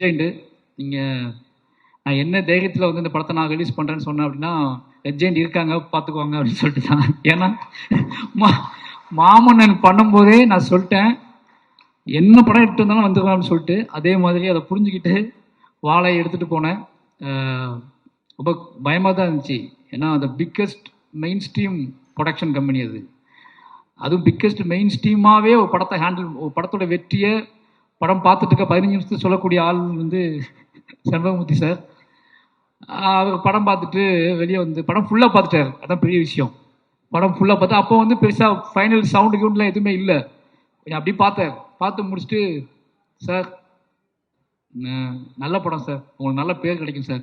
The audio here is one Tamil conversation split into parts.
ரெஜெண்ட் நீங்கள் நான் என்ன தைரியத்தில் வந்து இந்த படத்தை நான் ரிலீஸ் பண்ணுறேன்னு சொன்னேன் அப்படின்னா ரெஜெண்ட் இருக்காங்க பார்த்துக்குவாங்க அப்படின்னு சொல்லிட்டு தான். ஏன்னா மா மாமன்னன் பண்ணும்போதே நான் சொல்லிட்டேன் என்ன படம் எடுத்து வந்தாலும் வந்துக்கலாம்னு சொல்லிட்டு அதே மாதிரி அதை புரிஞ்சுக்கிட்டு வாழை எடுத்துகிட்டு போனேன். ரொம்ப பயமாக தான் இருந்துச்சு. ஏன்னா அந்த biggest main stream production company அது. அதுவும் பிக்கஸ்ட் மெயின் ஸ்ட்ரீமாகவே ஒரு படத்தை ஹேண்டில் ஒரு படத்தோட வெற்றியை படம் பார்த்துட்டு இருக்க பதினஞ்சு நிமிஷத்துக்கு சொல்லக்கூடிய ஆள் வந்து செண்பகமூர்த்தி சார். அவர் படம் பார்த்துட்டு வெளியே வந்து படம் ஃபுல்லாக பார்த்துட்டார். அதான் பெரிய விஷயம். படம் ஃபுல்லாக பார்த்து அப்போ வந்து பெருசாக ஃபைனல் சவுண்டு கிவுண்ட்லாம் எதுவுமே இல்லை. கொஞ்சம் அப்படி பார்த்தேன் பார்த்து முடிச்சுட்டு சார் நல்ல படம் சார். உங்களுக்கு நல்ல பேர் கிடைக்கும் சார்.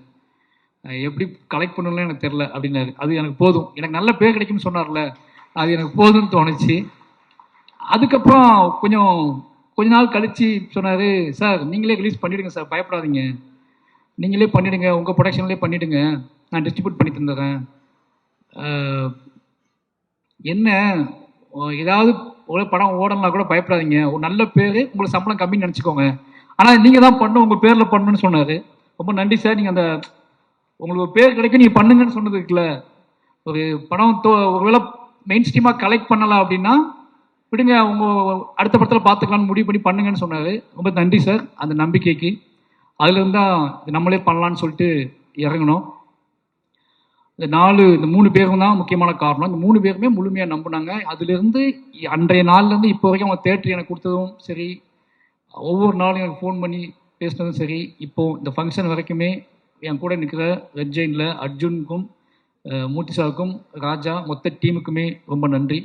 எப்படி கலெக்ட் பண்ணணும்னு எனக்கு தெரில அப்படின்னாரு. அது எனக்கு போதும். எனக்கு நல்ல பேர் கிடைக்கும்னு சொன்னார்ல. அது எனக்கு போதும்னு தோணுச்சு. அதுக்கப்புறம் கொஞ்சம் கொஞ்ச நாள் கழிச்சு சொன்னார் சார் நீங்களே ரிலீஸ் பண்ணிவிடுங்க சார் பயப்படாதீங்க. நீங்களே பண்ணிவிடுங்க உங்கள் ப்ரொடக்ஷன்லேயே பண்ணிவிடுங்க நான் டிஸ்ட்ரிபியூட் பண்ணி தந்துடுறேன். என்ன? ஏதாவது ஒரு படம் ஓடலாம் கூட பயப்படாதீங்க. ஒரு நல்ல பேர் உங்களுக்கு சம்பளம் கம்மின்னு நினச்சிக்கோங்க. ஆனால் நீங்கள் தான் பண்ணணும் உங்கள் பேரில் பண்ணணும்னு சொன்னார். ரொம்ப நன்றி சார் நீங்கள் அந்த உங்களுக்கு ஒரு பேர் கிடைக்கும் நீங்கள் பண்ணுங்கன்னு சொன்னது இருக்குல்ல ஒரு படம் தோ ஒருவேளை மெயின் ஸ்ட்ரீமாக கலெக்ட் பண்ணலாம் அப்படின்னா விடுங்க உங்க அடுத்த படத்தில் பார்த்துக்கலாம்னு முடிவு பண்ணி பண்ணுங்கன்னு சொன்னார். ரொம்ப நன்றி சார் அந்த நம்பிக்கைக்கு. அதுல தான் இது நம்மளே பண்ணலாம்னு சொல்லிட்டு இறங்கணும் இந்த நாலு இந்த மூணு பேரும் தான் முக்கியமான காரணம். இந்த மூணு பேருமே முழுமையாக நம்பினாங்க. அதுலேருந்து அன்றைய நாள்லேருந்து இப்போ வரைக்கும் அவங்க தேட்டர் எனக்கு கொடுத்ததும் சரி ஒவ்வொரு நாளும் எனக்கு ஃபோன் பண்ணி பேசினதும் சரி இப்போ இந்த ஃபங்க்ஷன் வரைக்குமே என் கூட நிற்கிற ரெட் ஜெயினில் அர்ஜுனுக்கும் மூர்த்தி சாருக்கும் ராஜா மொத்த டீமுக்குமே ரொம்ப நன்றி.